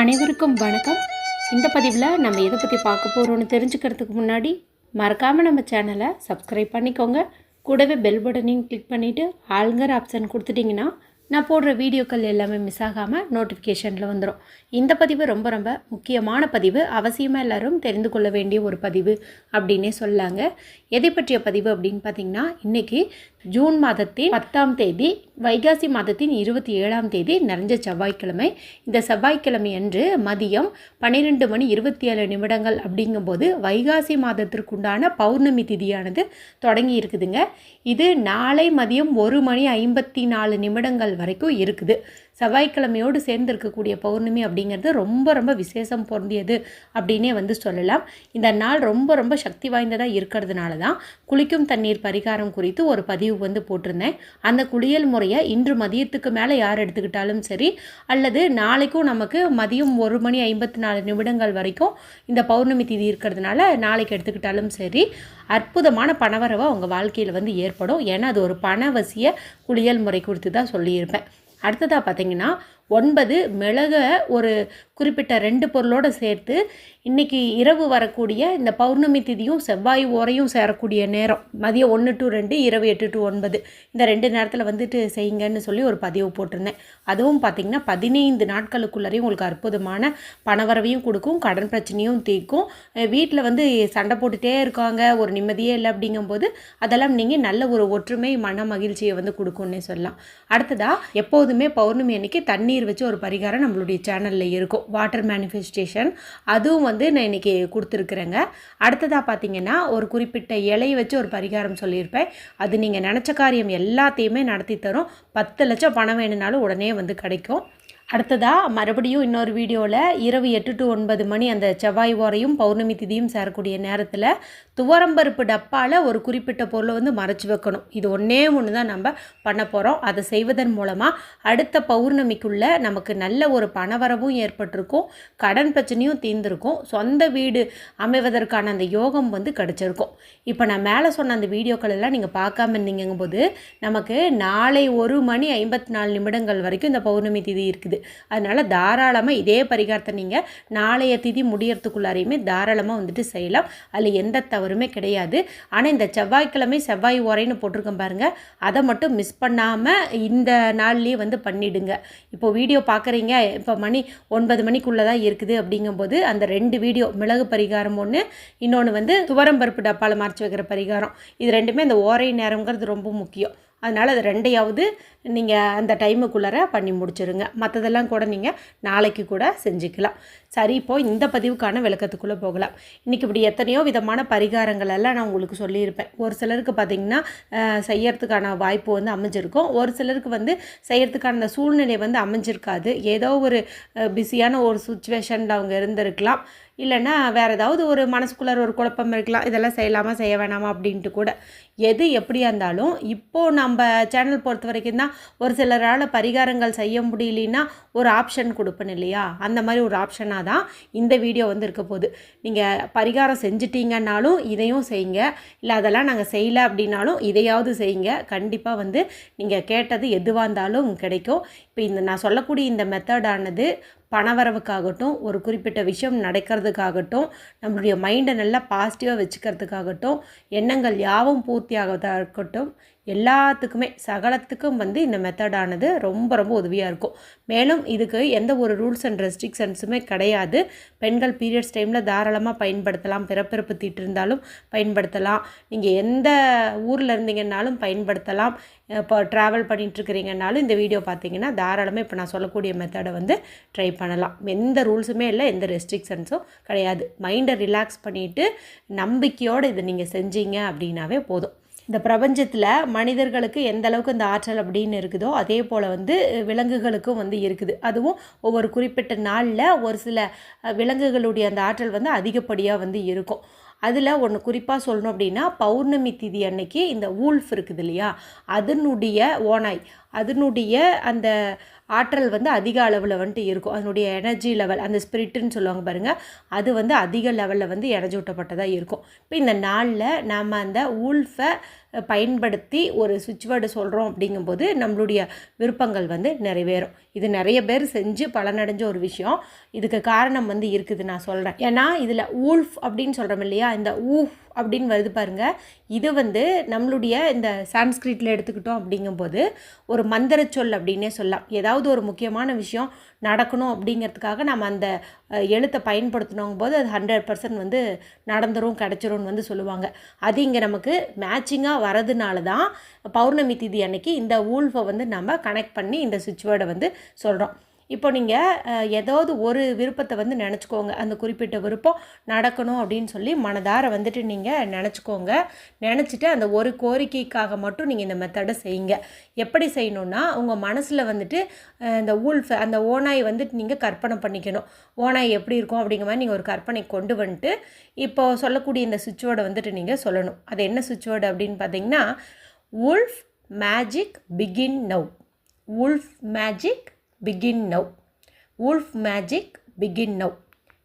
அனைவருக்கும் வணக்கம். இந்த பதிவில் நம்ம எதை பற்றி பார்க்க போகிறோம்னு தெரிஞ்சுக்கிறதுக்கு முன்னாடி மறக்காமல் நம்ம சேனலை சப்ஸ்கிரைப் பண்ணிக்கோங்க. கூடவே பெல் பட்டனையும் கிளிக் பண்ணிவிட்டு ஆளுங்கர் ஆப்ஷன் கொடுத்துட்டிங்கன்னா நான் போடுற வீடியோக்கள் எல்லாமே மிஸ் ஆகாமல் நோட்டிஃபிகேஷனில் வந்துடும் இந்த பதிவு ரொம்ப ரொம்ப முக்கியமான பதிவு. அவசியமாக எல்லாரும் தெரிந்து கொள்ள வேண்டிய ஒரு பதிவு அப்படின்னே சொல்லாங்க எதை பற்றிய பதிவு அப்படின்னு பார்த்தீங்கன்னா இன்றைக்கி ஜூன் மாதத்தின் பத்தாம் தேதி வைகாசி மாதத்தின் இருபத்தி ஏழாம் தேதி நிறைஞ்ச செவ்வாய்க்கிழமை. இந்த செவ்வாய்க்கிழமை அன்று மதியம் பன்னிரெண்டு மணி இருபத்தி ஏழு நிமிடங்கள் அப்படிங்கும்போது வைகாசி மாதத்திற்குண்டான பௌர்ணமி திதியானது தொடங்கி இருக்குதுங்க. இது நாளை மதியம் ஒரு மணி ஐம்பத்தி நாலு நிமிடங்கள் வரைக்கும் இருக்குது. செவ்வாய்க்கிழமையோடு சேர்ந்திருக்கக்கூடிய பௌர்ணமி அப்படிங்கிறது ரொம்ப ரொம்ப விசேஷம் பொருந்தியது அப்படின்னே வந்து சொல்லலாம். இந்த நாள் ரொம்ப ரொம்ப சக்தி வாய்ந்ததாக இருக்கிறதுனால தான் குளிக்கும் தண்ணீர் பரிகாரம் குறித்து ஒரு பதிவு வந்து போட்டிருந்தேன். அந்த குளியல் முறையை இன்று மதியத்துக்கு மேலே யார் எடுத்துக்கிட்டாலும் சரி அல்லது நாளைக்கும் நமக்கு மதியம் ஒரு மணி ஐம்பத்தி நாலு நிமிடங்கள் வரைக்கும் இந்த பௌர்ணமி திதி இருக்கிறதுனால நாளைக்கு எடுத்துக்கிட்டாலும் சரி அற்புதமான பணவரவை உங்கள் வாழ்க்கையில் வந்து ஏற்படும். ஏன்னா அது ஒரு பணவசிய குளியல் முறை குறித்து தான் சொல்லியிருப்பேன். அடுத்ததாக பார்த்தீங்கன்னா ஒன்பது மிளக ஒரு குறிப்பிட்ட ரெண்டு பொருளோடு சேர்த்து இன்றைக்கி இரவு வரக்கூடிய இந்த பௌர்ணமி திதியும் செவ்வாய் ஓரையும் சேரக்கூடிய நேரம். மதியம் ஒன்று டு ரெண்டு இரவு எட்டு டு ஒன்பது. இந்த ரெண்டு நேரத்தில் வந்துட்டு செய்யுங்கன்னு சொல்லி ஒரு பதிவு போட்டிருந்தேன். அதுவும் பார்த்திங்கன்னா பதினைந்து நாட்களுக்குள்ளரையும் உங்களுக்கு அற்புதமான பணவரவையும் கொடுக்கும் கடன் பிரச்சனையும் தீர்க்கும். வீட்டில் வந்து சண்டை போட்டுகிட்டே இருக்காங்க ஒரு நிம்மதியே இல்லை அப்படிங்கும்போது அதெல்லாம் நீங்கள் நல்ல ஒரு ஒற்றுமை மன மகிழ்ச்சியை வந்து கொடுக்கும்னே சொல்லலாம். அடுத்ததாக எப்போதுமே பௌர்ணமி அன்னைக்கு தண்ணீர் வச்சு ஒரு பரிகாரம் நம்மளுடைய சேனலில் இருக்கும். வாட்டர் மேனிஃபெஸ்டேஷன் அதுவும் வந்து நான் இன்றைக்கி கொடுத்துருக்குறேங்க. அடுத்ததாக பார்த்தீங்கன்னா ஒரு குறிப்பிட்ட இலையை வச்சு ஒரு பரிகாரம் சொல்லியிருப்பேன். அது நீங்கள் நினச்ச காரியம் எல்லாத்தையுமே நடத்தி தரும். பத்து லட்சம் பணம் வேணும்னாலும் உடனே வந்து கிடைக்கும். அடுத்ததாக மறுபடியும் இன்னொரு வீடியோவில் இரவு எட்டு டு ஒன்பது மணி அந்த செவ்வாய் ஓரையும் பௌர்ணமி திதியும் சேரக்கூடிய நேரத்தில் துவரம்பருப்பு டப்பாவில் ஒரு குறிப்பிட்ட பொருளை வந்து மறைச்சி வைக்கணும். இது ஒன்றே ஒன்று தான் நம்ம பண்ண போகிறோம் அதை செய்வதன் மூலமாக அடுத்த பௌர்ணமிக்குள்ளே நமக்கு நல்ல ஒரு பணவரவும் ஏற்பட்டிருக்கும். கடன் பிரச்சனையும் தீர்ந்திருக்கும். சொந்த வீடு அமைவதற்கான அந்த யோகம் வந்து கிடச்சிருக்கும். இப்போ நான் மேலே சொன்ன அந்த வீடியோக்கள் எல்லாம் நீங்கள் பார்க்காம இருந்தீங்கும் போது நமக்கு நாளை ஒரு மணி ஐம்பத்தி நாலு நிமிடங்கள் வரைக்கும் இந்த பௌர்ணமி திதி இருக்குது. அதனால் தாராளமாக இதே பரிகாரத்தை நீங்கள் நாளைய திதி முடியறதுக்குள்ளாரையுமே தாராளமாக வந்துட்டு செய்யலாம். அதில் எந்த தவறுமே கிடையாது. ஆனால் இந்த செவ்வாய்க்கிழமை செவ்வாய் உரைன்னு போட்டிருக்கேன் பாருங்கள் அதை மட்டும் மிஸ் பண்ணாமல் இந்த நாள்லேயே வந்து பண்ணிடுங்க. இப்போ வீடியோ பார்க்குறீங்க இப்போ மணி ஒன்பது மணிக்குள்ளே தான் இருக்குது அப்படிங்கும்போது அந்த ரெண்டு வீடியோ மிளகு பரிகாரம் ஒன்று இன்னொன்று வந்து துவரம்பருப்பு டப்பாவில் மறைச்சி வைக்கிற பரிகாரம். இது ரெண்டுமே இந்த ஓரை நேரங்கிறது ரொம்ப முக்கியம். அதனால் அது ரெண்டையாவது நீங்கள் அந்த டைமுக்குள்ளார பண்ணி முடிச்சிருங்க. மற்றதெல்லாம் கூட நீங்கள் நாளைக்கு கூட செஞ்சுக்கலாம். சரி இப்போது இந்த பதிவுக்கான விளக்கத்துக்குள்ளே போகலாம். இன்றைக்கி இப்படி எத்தனையோ விதமான பரிகாரங்கள் எல்லாம் நான் உங்களுக்கு சொல்லியிருப்பேன். ஒரு சிலருக்கு பார்த்திங்கன்னா செய்யறதுக்கான வாய்ப்பு வந்து அமைஞ்சிருக்கும். ஒரு சிலருக்கு வந்து செய்யறதுக்கான அந்த சூழ்நிலை வந்து அமைஞ்சிருக்காது. ஏதோ ஒரு பிஸியான ஒரு சுச்சுவேஷனில் அவங்க இருந்திருக்கலாம். இல்லைன்னா வேறு ஏதாவது ஒரு மனசுக்குள்ளார ஒரு குழப்பம் இருக்கலாம். இதெல்லாம் செய்யலாமா செய்ய வேணாமா அப்படின்ட்டு கூட. எது எப்படியா இருந்தாலும் இப்போது நம்ம சேனல் பொறுத்த வரைக்கும் தான் ஒரு சிலரால் பரிகாரங்கள் செய்ய முடியலன்னா ஒரு ஆப்ஷன் கொடுப்பேன் இல்லையா? அந்த மாதிரி ஒரு ஆப்ஷனாக தான் இந்த வீடியோ வந்து இருக்க போகுது. நீங்கள் பரிகாரம் செஞ்சிட்டீங்கன்னாலும் இதையும் செய்யுங்க. இல்லை அதெல்லாம் நாங்கள் செய்யலை அப்படின்னாலும் இதையாவது செய்யுங்க. கண்டிப்பாக வந்து நீங்கள் கேட்டது எதுவாக இருந்தாலும் கிடைக்கும். இப்போ இந்த நான் சொல்லக்கூடிய இந்த மெத்தடானது பணவரவுக்காகட்டும் ஒரு குறிப்பிட்ட விஷயம் நடக்கிறதுக்காகட்டும் நம்மளுடைய மைண்டை நல்லா பாசிட்டிவாக வச்சுக்கிறதுக்காகட்டும் எண்ணங்கள் யாவும் பூர்த்தியாகதாக இருக்கட்டும் எல்லாத்துக்குமே சகலத்துக்கும் வந்து இந்த மெத்தடானது ரொம்ப ரொம்ப உதவியாக இருக்கும். மேலும் இதுக்கு எந்த ஒரு ரூல்ஸ் அண்ட் ரெஸ்ட்ரிக்ஷன்ஸுமே கிடையாது. பெண்கள் பீரியட்ஸ் டைமில் தாராளமாக பயன்படுத்தலாம். பிறப்பிறப்பு தீட்டு இருந்தாலும் பயன்படுத்தலாம். நீங்கள் எந்த ஊரில் இருந்தீங்கன்னாலும் பயன்படுத்தலாம். இப்போ ட்ராவல் பண்ணிகிட்ருக்கிறீங்கனாலும் இந்த வீடியோ பார்த்தீங்கன்னா தாராளமாக இப்போ நான் சொல்லக்கூடிய மெத்தடை வந்து ட்ரை பண்ணலாம். எந்த ரூல்ஸுமே இல்லை எந்த ரெஸ்ட்ரிக்ஷன்ஸும் கிடையாது. மைண்டை ரிலாக்ஸ் பண்ணிவிட்டு நம்பிக்கையோடு இதை நீங்கள் செஞ்சீங்க அப்படின்னாவே போதும். இந்த பிரபஞ்சத்தில் மனிதர்களுக்கு எந்த அளவுக்கு இந்த ஆற்றல் அப்படின்னு இருக்குதோ அதே போல் வந்து விலங்குகளுக்கும் வந்து இருக்குது. அதுவும் ஒவ்வொரு குறிப்பிட்ட நாளில் ஒரு சில விலங்குகளுடைய அந்த ஆற்றல் வந்து அதிகப்படியாக வந்து இருக்கும். அதில் ஒன்று குறிப்பாக சொல்லணும் அப்படின்னா பௌர்ணமி திதி அன்னைக்கு இந்த ஊல்ஃப் இருக்குது இல்லையா? அதனுடைய ஓனாய் அதனுடைய அந்த ஆற்றல் வந்து அதிக அளவில் வந்துட்டு இருக்கும். அதனுடைய எனர்ஜி லெவல் அந்த ஸ்பிரிட்டுன்னு சொல்லுவாங்க பாருங்கள் அது வந்து அதிக லெவலில் வந்து எனர்ஜி ஊட்டப்பட்டதாக இருக்கும். இப்போ இந்த நாளில் நாம் அந்த ஊல்ஃபை பயன்படுத்தி ஒரு சுவிட்ச் வேர்டு சொல்கிறோம் அப்படிங்கும்போது நம்மளுடைய விருப்பங்கள் வந்து நிறைவேறும். இது நிறைய பேர் செஞ்சு பலனடைஞ்ச ஒரு விஷயம். இதுக்கு காரணம் வந்து இருக்குது நான் சொல்கிறேன் ஏன்னா இதில் ஊல்ஃப் அப்படின்னு சொல்கிறோம் இல்லையா? இந்த ஊஃப் அப்படின்னு வருது பாருங்க. இது வந்து நம்மளுடைய இந்த சான்ஸ்கிரிட்டில் எடுத்துக்கிட்டோம் அப்படிங்கும்போது ஒரு மந்திர சொல் அப்படின்னே சொல்லலாம். ஏதாவது ஒரு முக்கியமான விஷயம் நடக்கணும் அப்படிங்கிறதுக்காக நம்ம அந்த எழுத்தை பயன்படுத்தினோங்க போது அது ஹண்ட்ரட் பர்சன்ட் வந்து நடந்துரும் கிடச்சிரும்னு வந்து சொல்லுவாங்க. அது இங்கே நமக்கு மேட்சிங்காக வரதுனால தான் பௌர்ணமி திதி அன்னைக்கு இந்த ஊல்ஃபை வந்து நம்ம கனெக்ட் பண்ணி இந்த சுவிட்ச் வேர்டை வந்து சொல்கிறோம் இப்போ நீங்கள் ஏதாவது ஒரு விருப்பத்தை வந்து நினச்சிக்கோங்க. அந்த குறிப்பிட்ட விருப்பம் நடக்கணும் அப்படின்னு சொல்லி மனதார வந்துட்டு நீங்கள் நினச்சிக்கோங்க. நினச்சிட்டு அந்த ஒரு கோரிக்கைக்காக மட்டும் நீங்கள் இந்த மெத்தடை செய்யுங்க. எப்படி செய்யணும்னா உங்கள் மனசில் வந்துட்டு இந்த ஊல்ஃப் அந்த ஓனாய் வந்துட்டு நீங்கள் கற்பனை பண்ணிக்கணும். ஓனாய் எப்படி இருக்கும் அப்படிங்கிற மாதிரி நீங்கள் ஒரு கற்பனை கொண்டு வந்துட்டு இப்போ சொல்லக்கூடிய இந்த சுவிட்ச் வந்துட்டு நீங்கள் சொல்லணும். அது என்ன சுவிட்ச் அப்படின்னு பார்த்தீங்கன்னா wolf magic begin now. Wolf magic begin now wolf magic begin now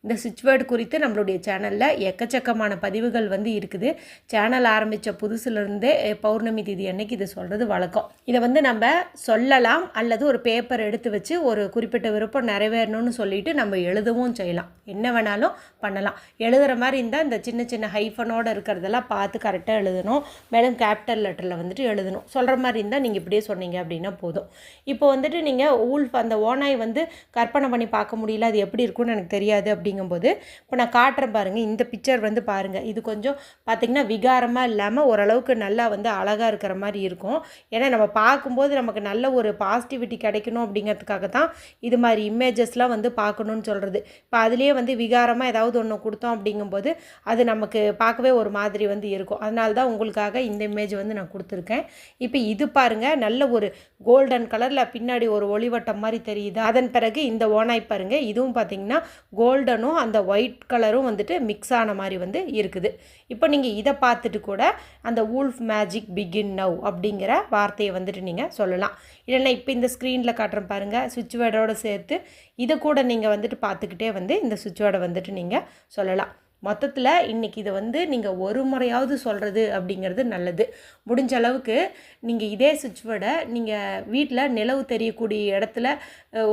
இந்த சுவிட்ச்வேர்டு குறித்து நம்மளுடைய சேனலில் எக்கச்சக்கமான பதிவுகள் வந்து இருக்குது. சேனல் ஆரம்பித்த புதுசுலேருந்தே பௌர்ணமி திதி அன்னைக்கு இது சொல்கிறது வழக்கம். இதை வந்து நம்ம சொல்லலாம் அல்லது ஒரு பேப்பர் எடுத்து வச்சு ஒரு குறிப்பிட்ட விருப்பம் நிறைவேறணும்னு சொல்லிட்டு நம்ம எழுதவும் செய்யலாம். என்ன வேணாலும் பண்ணலாம். எழுதுகிற மாதிரி இருந்தால் இந்த சின்ன சின்ன ஹைஃபனோடு இருக்கிறதெல்லாம் பார்த்து கரெக்டாக எழுதணும். மேலும் கேபிட்டல் லெட்டரில் வந்துட்டு எழுதணும். சொல்கிற மாதிரி இருந்தால் நீங்கள் இப்படியே சொன்னீங்க அப்படின்னா போதும். இப்போ வந்துட்டு நீங்கள் ஊல்ஃப் அந்த ஓனாய் வந்து கற்பனை பண்ணி பார்க்க முடியல. அது எப்படி இருக்கும்னு எனக்கு தெரியாது அப்படிங்கும்போது இப்போ நான் காட்டுறேன் பாருங்கள் இந்த பிக்சர் வந்து பாருங்கள் இது கொஞ்சம் பார்த்திங்கன்னா விகாரமாக இல்லாமல் ஓரளவுக்கு நல்லா வந்து அழகாக இருக்கிற மாதிரி இருக்கும். ஏன்னா நம்ம பார்க்கும்போது நமக்கு நல்ல ஒரு பாசிட்டிவிட்டி கிடைக்கணும் அப்படிங்கிறதுக்காக தான் இது மாதிரி இமேஜஸ்லாம் வந்து பார்க்கணுன்னு சொல்கிறது இப்போ அதுலேயே வந்து விகாரமாக ஏதாவது ஒன்று கொடுத்தோம் அப்படிங்கும்போது அது நமக்கு பார்க்கவே ஒரு மாதிரி வந்து இருக்கும். அதனால தான் உங்களுக்காக இந்த இமேஜ் வந்து நான் கொடுத்துருக்கேன். இப்போ இது பாருங்கள் நல்ல ஒரு கோல்டன் கலரில் பின்னாடி ஒரு ஒளிவட்டம் மாதிரி தெரியுது. அதன் பிறகு இந்த ஓனாய் பாருங்கள் இதுவும் பார்த்தீங்கன்னா கோல்டனும் அந்த ஒயிட் கலரும் வந்துட்டு மிக்ஸ் ஆன மாதிரி வந்து இருக்குது. இப்போ நீங்கள் இதை பார்த்துட்டு கூட அந்த வூல்ஃப் மேஜிக் பிகின் நவ் அப்படிங்கிற வார்த்தையை வந்துட்டு நீங்கள் சொல்லலாம். இல்லைன்னா இப்போ இந்த ஸ்க்ரீனில் காட்டுறேன் பாருங்கள் சுவிட்ச் வேர்டோடு சேர்த்து இதை கூட நீங்கள் வந்துட்டு பார்த்துக்கிட்டே வந்து இந்த சுவிட்ச் வேர்டை வந்துட்டு நீங்கள் சொல்லலாம். மொத்தத்தில் இன்றைக்கி இதை வந்து நீங்கள் ஒரு முறையாவது சொல்கிறது அப்படிங்கிறது நல்லது. முடிஞ்ச அளவுக்கு நீங்கள் இதே சுவிட்ச் வேர்டை நீங்கள் வீட்டில் நிலவு தெரியக்கூடிய இடத்துல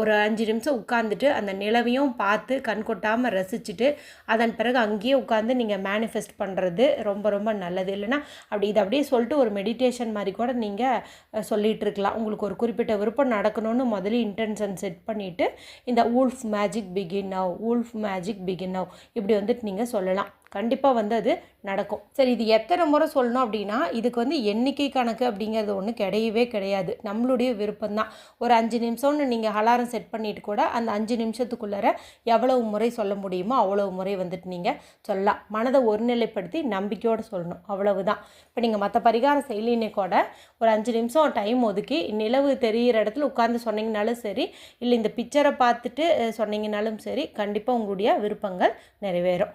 ஒரு அஞ்சு நிமிஷம் உட்காந்துட்டு அந்த நிலவையும் பார்த்து கண் கொட்டாமல் ரசிச்சுட்டு அதன் பிறகு அங்கேயே உட்காந்து நீங்கள் மேனிஃபெஸ்ட் பண்ணுறது ரொம்ப ரொம்ப நல்லது. இல்லைன்னா அப்படி இதை அப்படியே சொல்லிட்டு ஒரு மெடிடேஷன் மாதிரி கூட நீங்கள் சொல்லிகிட்டு இருக்கலாம். உங்களுக்கு ஒரு குறிப்பிட்ட விருப்பம் நடக்கணும்னு முதல்ல இன்டென்ஷன் செட் பண்ணிவிட்டு இந்த wolf magic begin now wolf magic begin now இப்படி வந்துட்டு நீங்கள் சொல்லலாம். கண்டிப்பாக வந்து அது நடக்கும். சரி இது எத்தனை முறை சொல்லணும் அப்படின்னா இதுக்கு வந்து எண்ணிக்கை கணக்கு அப்படிங்கிறது ஒன்று கிடையவே கிடையாது. நம்மளுடைய விருப்பம்தான். ஒரு அஞ்சு நிமிஷம்னு நீங்கள் அலாரம் செட் பண்ணிட்டு கூட அந்த அஞ்சு நிமிஷத்துக்குள்ளார எவ்வளவு முறை சொல்ல முடியுமோ அவ்வளவு முறை வந்துட்டு நீங்கள் சொல்லலாம். மனதை ஒருநிலைப்படுத்தி நம்பிக்கையோடு சொல்லணும். அவ்வளவுதான். இப்போ நீங்கள் மற்ற பரிகார செயலினே கூட ஒரு அஞ்சு நிமிஷம் டைம் ஒதுக்கி நிலவு தெரிகிற இடத்துல உட்காந்து சொன்னீங்கனாலும் சரி இல்லை இந்த பிக்சரை பார்த்துட்டு சொன்னீங்கனாலும் சரி கண்டிப்பாக உங்களுடைய விருப்பங்கள் நிறைவேறும்.